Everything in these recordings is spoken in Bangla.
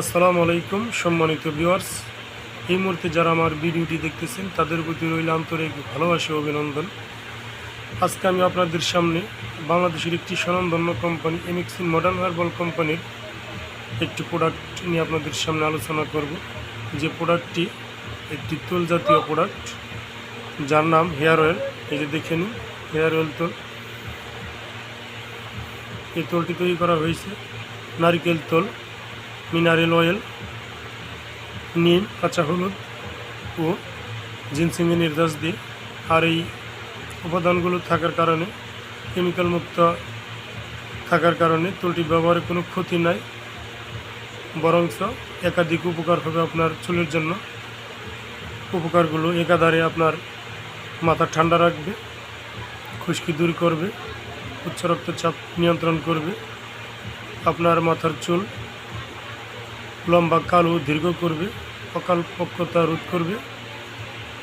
আসসালামু আলাইকুম, সম্মানিত ভিউয়ার্স। এই মুহূর্তে যারা আমার ভিডিওটি দেখতেছেন, তাদের প্রতি রইল আন্তরিক ভালোবাসা অভিনন্দন। আজকে আমি আপনাদের সামনে বাংলাদেশের একটি স্বনামধন্য কোম্পানি এমএক্সিন মডার্ন হার্বাল কোম্পানির একটি প্রোডাক্ট নিয়ে আপনাদের সামনে আলোচনা করব। যে প্রোডাক্টটি একটি তোল জাতীয় প্রোডাক্ট যার নাম হেয়ার অয়েল। এই যে দেখে নিন, হেয়ার অয়েল তোল। এই তোলটি তৈরি করা হয়েছে নারিকেল তোল। মিনারেল অয়েল নিম কাঁচা হলুদ ও জিনসিংয়ের নির্দেশ দিয়ে আর এই উপাদানগুলো থাকার কারণে কেমিক্যাল মুক্ত থাকার কারণে তোলটি ব্যবহারে কোনো ক্ষতি নাই। বরঞ্চ একাধিক উপকার হবে আপনার চুলের জন্য। উপকারগুলো একাধারে আপনার মাথা ঠান্ডা রাখবে, খুশকি দূর করবে, উচ্চ রক্তচাপ নিয়ন্ত্রণ করবে। আপনার মাথার চুল লম্বা কালো দীর্ঘ করবে অকাল পক্কতা রোধ করবে।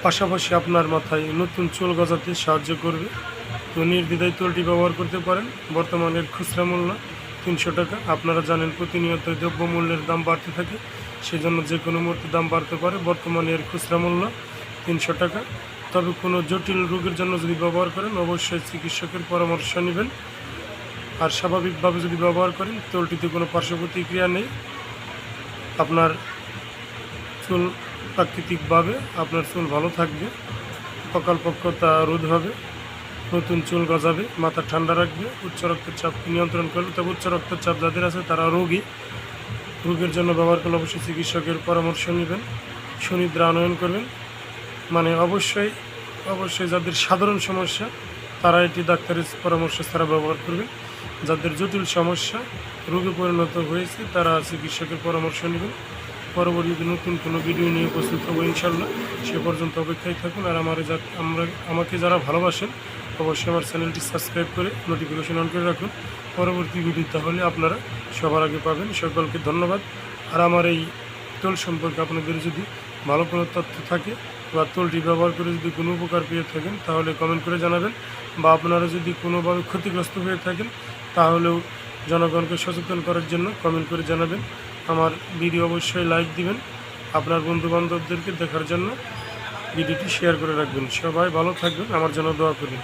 পাশাপাশি আপনার মাথায় নতুন চুল গজাতে সাহায্য করবে। তো নির্দ্বিধায় তোলটি ব্যবহার করতে পারেন। বর্তমানের খুচরা মূল্য তিনশো টাকা। আপনারা জানেন প্রতিনিয়ত দ্রব্য মূল্যের দাম বাড়তে থাকে, সেজন্য যে কোনো মুহূর্তে দাম বাড়তে পারে। বর্তমানে এর খুচরা মূল্য তিনশো টাকা। তবে কোনো জটিল রোগের জন্য যদি ব্যবহার করেন, অবশ্যই চিকিৎসকের পরামর্শ নেবেন। আর স্বাভাবিকভাবে যদি ব্যবহার করেন তোলটিতে কোনো পার্শ্ব প্রতিক্রিয়া নেই। আপনার চুল প্রাকৃতিকভাবে আপনার চুল ভালো থাকবে অকালপক্ষতা রোধ হবে, নতুন চুল গজাবে, মাথা ঠান্ডা রাখবে, উচ্চ রক্তচাপ নিয়ন্ত্রণ করবে। তবে উচ্চ রক্তচাপ যাদের আছে তারা রোগী। রোগের জন্য ব্যবহার করলে অবশ্যই চিকিৎসকের পরামর্শ নেবেন, সুনিদ্রা আনয়ন করবেন। মানে অবশ্যই অবশ্যই যাদের সাধারণ সমস্যা তারা এটি ডাক্তারের পরামর্শ ছাড়া ব্যবহার করবেন যাদের জটিল সমস্যা, রোগে পরিণত হয়েছে, তারা চিকিৎসকের পরামর্শ নেবেন। পরবর্তীতে নতুন কোনো ভিডিও নিয়ে উপস্থিত হব ইনশাল্লাহ সে পর্যন্ত অপেক্ষায় থাকুন আর আমার যা আমরা আমাকে যারা ভালোবাসেন, অবশ্যই আমার চ্যানেলটি সাবস্ক্রাইব করে নোটিফিকেশন অন করে রাখুন। পরবর্তী ভিডিও তাহলে আপনারা সবার আগে পাবেন। সকলকে ধন্যবাদ। আর আমার এই তোল সম্পর্কে আপনাদের যদি ভালো কোনো তথ্য থাকে বা তোলটি ব্যবহার করে যদি কোনো উপকার পেয়ে থাকেন, তাহলে কমেন্ট করে জানাবেন বা আপনারা যদি কোনোভাবে ক্ষতিগ্রস্ত হয়ে থাকেন, তাহলেও জনগণকে সচেতন করার জন্য কমেন্ট করে জানাবেন। আমার ভিডিও অবশ্যই লাইক দিবেন। আপনার বন্ধু বান্ধবদেরকে দেখার জন্য ভিডিওটি শেয়ার করে রাখবেন। সবাই ভালো থাকবেন। আমার জন্য দোয়া করুন।